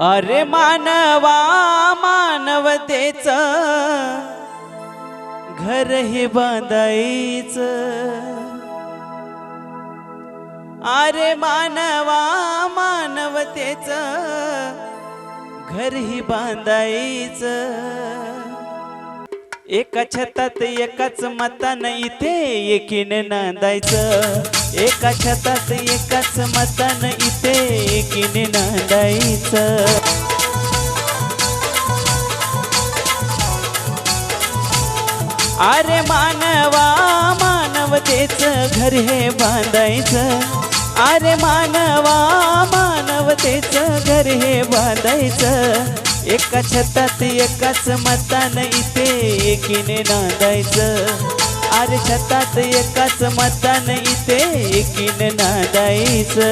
अरे मानवा मानवतेच घर हे बांधायच अरे मानवा मानवतेच घर ही बांधायचं एका छतात एकाच मतानं इथे एकीने नांदायचं. एका छतात एकाच मतानं इथे एकीने नांदायचं. अरे मानवा मानवतेच घर हे बांधायचं. अरे मानवा मानवतेच घर हे बांधायचं. एका छतात एकाच मतान इथे एकीने नांदायचं. अरे छतात एकाच मतान इथे एकीने नांदायचं.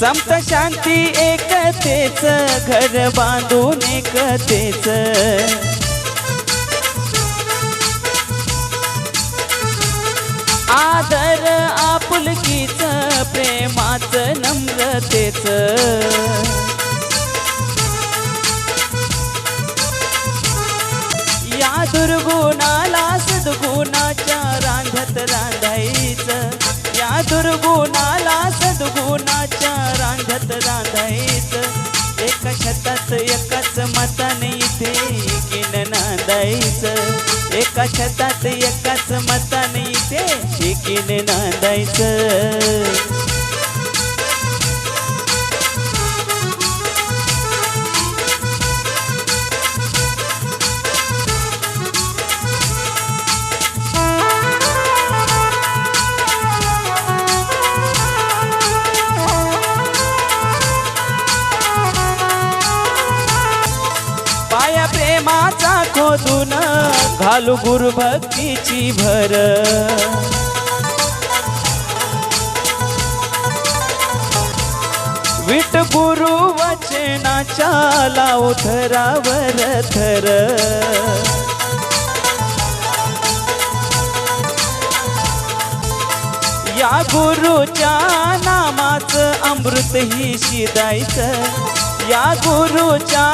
समता शांती एकतेच घर बांधून एकतेच. आदर आपुलकीच प्रेमाच नम्रतेच. या दुर्गुणाला सद्गुणाच्या रांधत रांधायचं. या दुर्गुणाला नांदायचं. एका छतात एकाच मताने इथे शिकीने नांदायचं. पाया मधून घालू गुरुभक्तीची भर. विट गुरु वचनाच्या लाव थरावर थर. या गुरुच्या नामाचं अमृत ही शिदायचं या गुरुच्या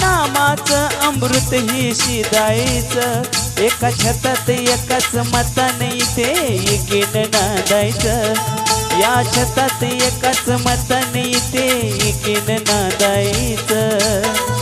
नामाचं अमृत ही शिदायचं एका छतात एकाच मताने इथे एकीन नादायचं. या छतात एकाच मताने इथे एकीन नादायचं.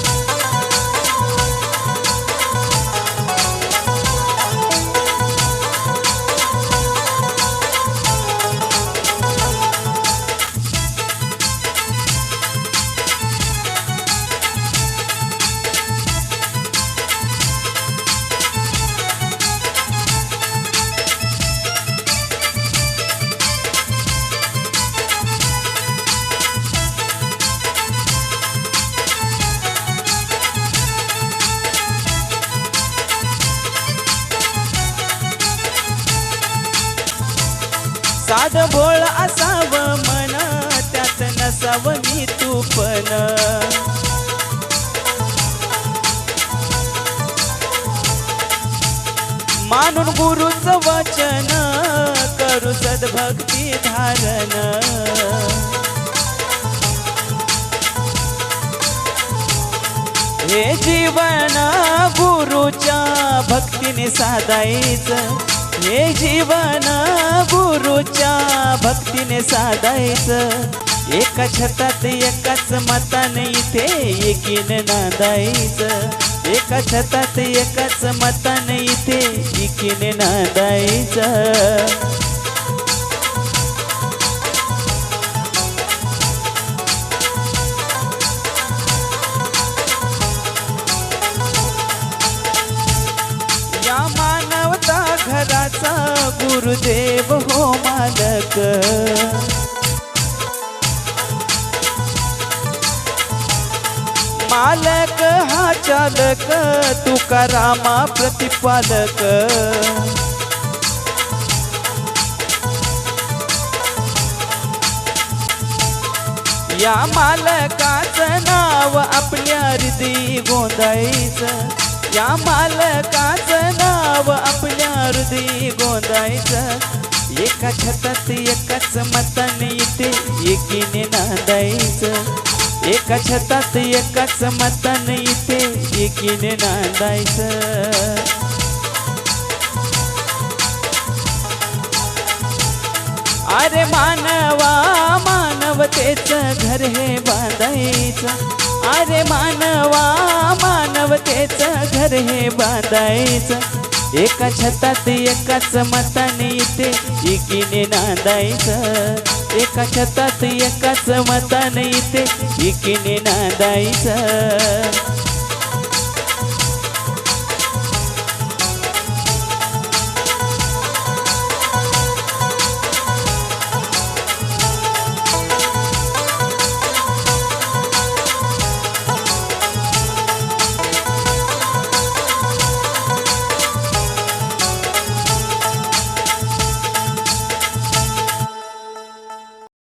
साध भोळ असावं मन त्यात नसावं मी तू पण. मानून गुरुच वचन करू सद्भक्ती धारण. हे जीवन गुरुच्या भक्तीने साधायचं. हे जीवन गुरुच्या भक्तीने साधायचं. एका छतात एकाच मताने इथे एकीन नांदायचं. एका छतात एकाच मताने इथे एकीन नांदायचं. गुरुदेव हो मालक. मालक हा चालक तुकारामा प्रतिपालक. या मालकाचं नाव आपल्या हृदय गोंदायचं. या मालकाचं नाव आपल्या हृदय गोंदायचं. एका छतात एकाच मताने इथे एकीने नांदायचं. एका छतात एकाच मताने इथे एकीने नांदायचं. अरे मानवा मानवतेच घर हे बांधायचं. अरे मानवा मानवतेचं घर हे बांधायचं. एका छतात एकाच मताने इथे एकीने नांदायचं. एका छतात एकाच मताने इथे एकीने नांदायचं.